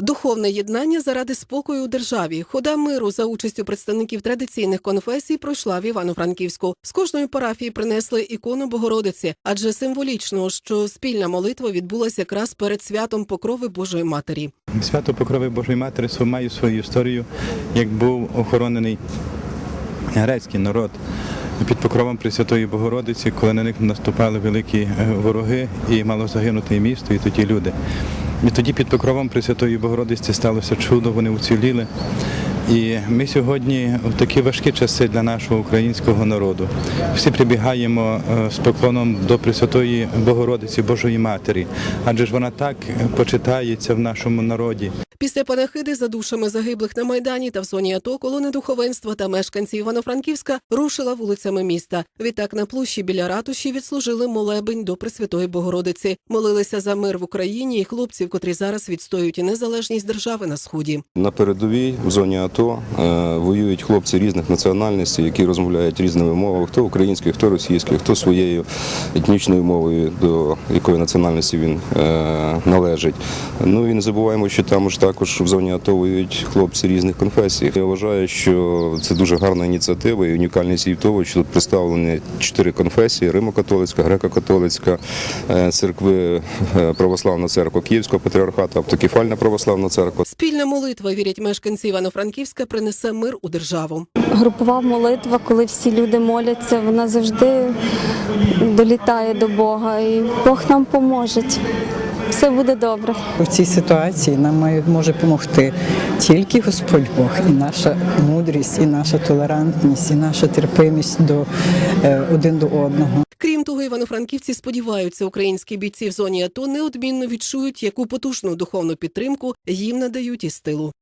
Духовне єднання заради спокою у державі. Хода миру за участю представників традиційних конфесій пройшла в Івано-Франківську. З кожної парафії принесли ікону Богородиці, адже символічно, що спільна молитва відбулася якраз перед святом Покрови Божої Матері. Свято Покрови Божої Матері має свою історію, як був охоронений грецький народ під покровом Пресвятої Богородиці, коли на них наступали великі е, вороги і мало загинути місто, і тоді люди. І тоді під покровом Пресвятої Богородиці сталося чудо, вони уціліли. І ми сьогодні в такі важкі часи для нашого українського народу. Всі прибігаємо е, з поклоном до Пресвятої Богородиці Божої Матері, адже ж вона так почитається в нашому народі. Після панахиди за душами загиблих на майдані та в зоні АТО колона духовенства та мешканці Івано-Франківська рушила вулицями міста. Відтак на площі біля ратуші відслужили молебень до Пресвятої Богородиці. Молилися за мир в Україні і хлопців, котрі зараз відстоюють незалежність держави на сході. На передовій в зоні АТО е, воюють хлопці різних національностей, які розмовляють різними мовами, хто українською, хто російською, хто своєю етнічною мовою, до якої національності він е, належить. Ну і не забуваємо, що там ж також в зоні АТО воюють хлопці різних конфесій. Я вважаю, що це дуже гарна ініціатива і унікальність її тому, що тут представлені чотири конфесії: Римо-католицька, греко-католицька, е, церкви, православна церква Київського патріархату, автокефальна православна церква. Спільна молитва, вірять мешканці Івано-Франківська, принесе мир у державу. Групова молитва, коли всі люди моляться, вона завжди долітає до Бога, і Бог нам поможе. Все буде добре. У цій ситуації нам може допомогти тільки Господь Бог, і наша мудрість, і наша толерантність, і наша терпимість до е, один до одного. Крім того, івано-франківці сподіваються, українські бійці в зоні АТО неодмінно відчують, яку потужну духовну підтримку їм надають із тилу.